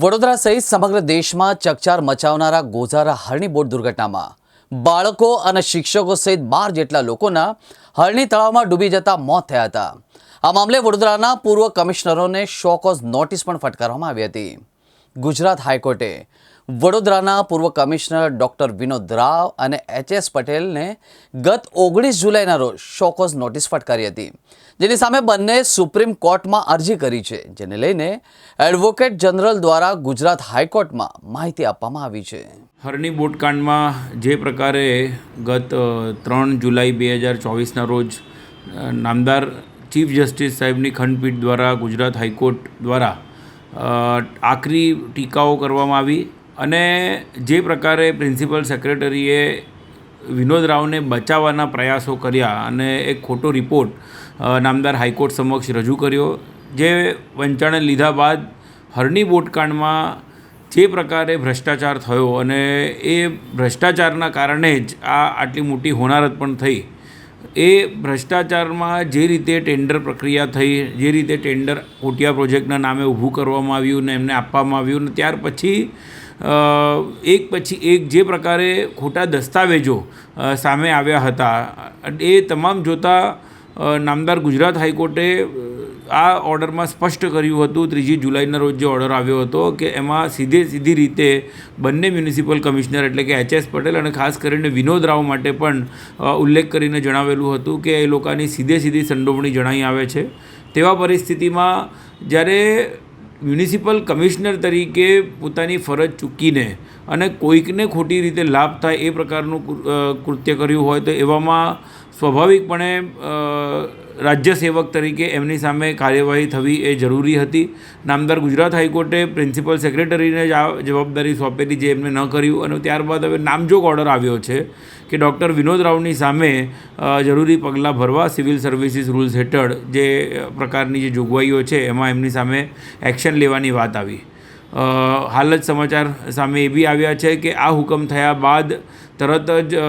વડોદરા સહિત સમગ્ર દેશમાં ચકચાર મચાવનારા ગોઝારા હરણી બોટ દુર્ઘટનામાં બાળકો અને શિક્ષકો સહિત બાર જેટલા લોકોના હરણી તળાવમાં ડૂબી જતા મોત થયા હતા. આ મામલે વડોદરાના પૂર્વ કમિશનરોને શોકોઝ નોટિસ પણ ફટકારવામાં આવી હતી. ગુજરાત હાઈકોર્ટે વડોદરાના પૂર્વ કમિશનર ડૉક્ટર વિનોદ રાવ અને એચ એસ પટેલને ગત ઓગણીસ જુલાઈના રોજ શોકોઝ નોટિસ ફટકારી હતી, જેની સામે બંને સુપ્રીમ કોર્ટમાં અરજી કરી છે, જેને લઈને એડવોકેટ જનરલ દ્વારા ગુજરાત હાઈકોર્ટમાં માહિતી આપવામાં આવી છે. હરની બોટકાંડમાં જે પ્રકારે ગત ત્રણ જુલાઈ બે હજાર ચોવીસના રોજ નામદાર ચીફ જસ્ટિસ સાહેબની ખંડપીઠ દ્વારા ગુજરાત હાઈકોર્ટ દ્વારા આકરી ટીકાઓ કરવામાં આવી અને જે પ્રકારે પ્રિન્સિપલ સેક્રેટરીએ વિનોદ રાવને બચાવવાના પ્રયાસો કર્યા અને એક ખોટો રિપોર્ટ નામદાર હાઈકોર્ટ સમક્ષ રજૂ કર્યો, જે વંચાણે લીધા બાદ હરની બોટકાંડમાં જે પ્રકારે ભ્રષ્ટાચાર થયો અને એ ભ્રષ્ટાચારના કારણે જ આ આટલી મોટી હોનારત પણ થઈ. એ ભ્રષ્ટાચારમાં જે રીતે ટેન્ડર પ્રક્રિયા થઈ, જે રીતે ટેન્ડર કોટિયા પ્રોજેક્ટના નામે ઊભું કરવામાં આવ્યું ને એમને આપવામાં આવ્યું ને ત્યાર પછી એક પછી એક જે પ્રકારે ખોટા દસ્તાવેજો સામે આવ્યા હતા. એ તમામ જોતાં નામદાર ગુજરાત હાઈકોર્ટે આ ઓર્ડરમાં સ્પષ્ટ કર્યું હતું, ત્રીજી જુલાઈના રોજ જે ઓર્ડર આવ્યો હતો, કે એમાં સીધે સીધી રીતે બંને મ્યુનિસિપલ કમિશનર એટલે કે એચ એસ પટેલ અને ખાસ કરીને વિનોદ રાવ માટે પણ ઉલ્લેખ કરીને જણાવેલું હતું કે એ લોકોની સીધે સીધી સંડોવણી જણાઈ આવે છે. તેવા પરિસ્થિતિમાં જ્યારે મ્યુનિસિપલ કમિશનર તરીકે પોતાની ફરજ ચૂકીને અને કોઈકને ખોટી રીતે લાભ થાય એ પ્રકારનું કૃત્ય કર્યું હોય તો એવામાં સ્વાભાવિકપણે રાજ્ય સેવક તરીકે એમની સામે કાર્યવાહી થવી એ જરૂરી હતી. નામદાર ગુજરાત હાઈકોર્ટે પ્રિન્સિપલ સેક્રેટરીને જ આ જવાબદારી સોંપેલી જે એમને ન કર્યું અને ત્યારબાદ હવે નામજોગ ઓર્ડર આવ્યો છે કે ડૉક્ટર વિનોદ રાવની સામે જરૂરી પગલાં ભરવા સિવિલ સર્વિસીસ રૂલ્સ હેઠળ જે પ્રકારની જે જોગવાઈઓ છે એમાં એમની સામે એક્શન લેવાની વાત આવી. હાલ જ સમાચાર સામે એ બી આવ્યા છે કે આ હુકમ થયા બાદ તરત જ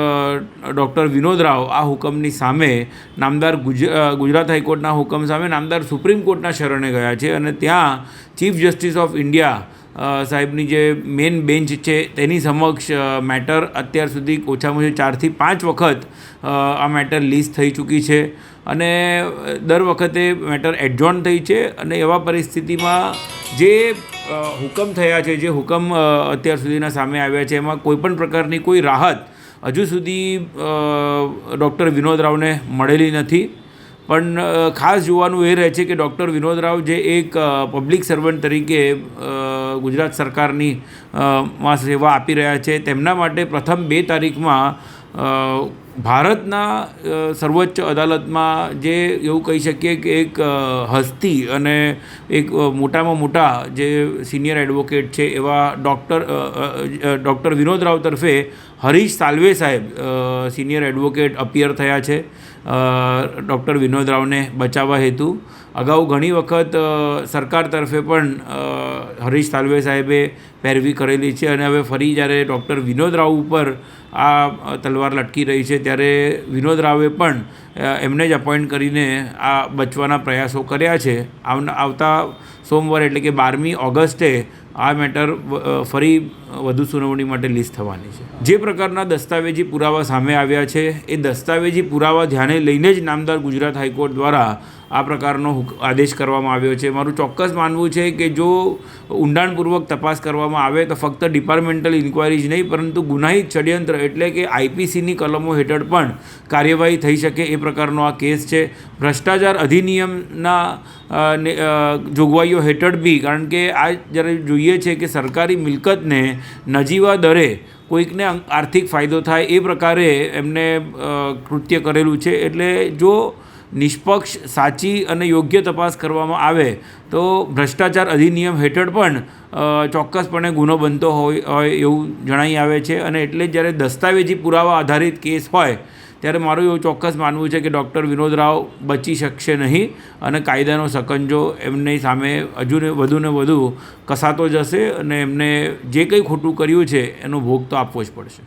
ડૉક્ટર વિનોદ રાવ આ હુકમની સામે નામદાર ગુજ ગુજરાત હાઈકોર્ટના હુકમ સામે નામદાર સુપ્રીમ કોર્ટના શરણે ગયા છે અને ત્યાં ચીફ જસ્ટિસ ઓફ ઇન્ડિયા સાહેબની જે મેઇન બેન્ચ છે, તેની સમક્ષ મેટર અત્યાર સુધી ઓછામાં ઓછી ચારથી પાંચ વખત આ મેટર લીઝ થઈ ચૂકી છે. અને દર વખતે મેટર એડજોર્ન થઈ છે અને એવા પરિસ્થિતિમાં જે હુકમ થયા છે, જે હુકમ અત્યાર સુધીના સામે આવ્યા છે, એમાં કોઈપણ પ્રકારની કોઈ રાહત હજુ સુધી ડૉક્ટર વિનોદ રાવને મળેલી નથી. પણ ખાસ જોવાનું એ રહે છે કે ડૉક્ટર વિનોદ રાવ જે એક પબ્લિક સર્વન્ટ તરીકે ગુજરાત સરકારની માં સેવા આપી રહ્યા છે. તેમના માટે પ્રથમ બે તારીખમાં ભારતના સર્વોચ્ચ અદાલતમાં જે એવું કહી શકીએ કે એક હસ્તી અને એક મોટામાં મોટા જે સિનિયર એડવોકેટ છે એવા ડૉક્ટર ડૉક્ટર વિનોદ રાવ તરફે હરીશ સાલ્વે સાહેબ સિનિયર એડવોકેટ અપિયર થયા છે. ડૉક્ટર વિનોદ રાવને બચાવવા હેતુ. અગાઉ ઘણી વખત સરકાર તરફે પણ હરીશ સાલ્વે સાહેબે પેરવી કરેલી છે અને હવે ફરી જ્યારે ડૉક્ટર વિનોદ રાવ ઉપર આ તલવાર લટકી રહી છે ત્યારે વિનોદ રાવે પણ એમને જ અપોઇન્ટ કરીને આ બચવાના પ્રયાસો કર્યા છે. આવતા સોમવારે એટલે કે બારમી ઓગસ્ટે આ મેટર ફરી વધુ સુનાવણી માટે લિસ્ટ થવાની છે. જે પ્રકારના દસ્તાવેજી પુરાવા સામે આવ્યા છે, એ દસ્તાવેજી પુરાવા ધ્યાને લઈને જ નામદાર ગુજરાત હાઈકોર્ટ દ્વારા આ પ્રકારનો આદેશ કરવામાં આવ્યો છે. મારું ચોક્કસ માનવું છે કે જો ઊંડાણપૂર્વક તપાસ કરવામાં આવે તો ફક્ત ડિપાર્ટમેન્ટલ ઇન્ક્વાયરી જ નહીં, પરંતુ ગુનાહિત ષડયંત્ર એટલે કે આઈપીસીની કલમો હેઠળ પણ કાર્યવાહી થઈ શકે એ પ્રકારનો આ કેસ છે. ભ્રષ્ટાચાર અધિનિયમના જોગવાઈઓ હેઠળ બી, કારણ કે આ જ્યારે જોઈએ છે કે સરકારી મિલકતને નજીવા દરે કોઈકને આર્થિક ફાયદો થાય એ પ્રકારે એમને કૃત્ય કરેલું છે. એટલે જો નિષ્પક્ષ, સાચી અને યોગ્ય તપાસ કરવામાં આવે તો ભ્રષ્ટાચાર અધિનિયમ હેઠળ પણ ચોક્કસપણે ગુનો બનતો હોય હોય એવું જણાઈ આવે છે અને એટલે જ્યારે દસ્તાવેજી પુરાવા આધારિત કેસ હોય, ત્યારે મારું એવું ચોક્કસ માનવું છે કે ડૉક્ટર વિનોદ રાવ બચી શકશે નહીં અને કાયદાનો સકંજો એમની સામે હજુ ને વધુ ને વધુ કસાતો જશે અને એમને જે કંઈ ખોટું કર્યું છે એનો ભોગ તો આપવો જ પડશે.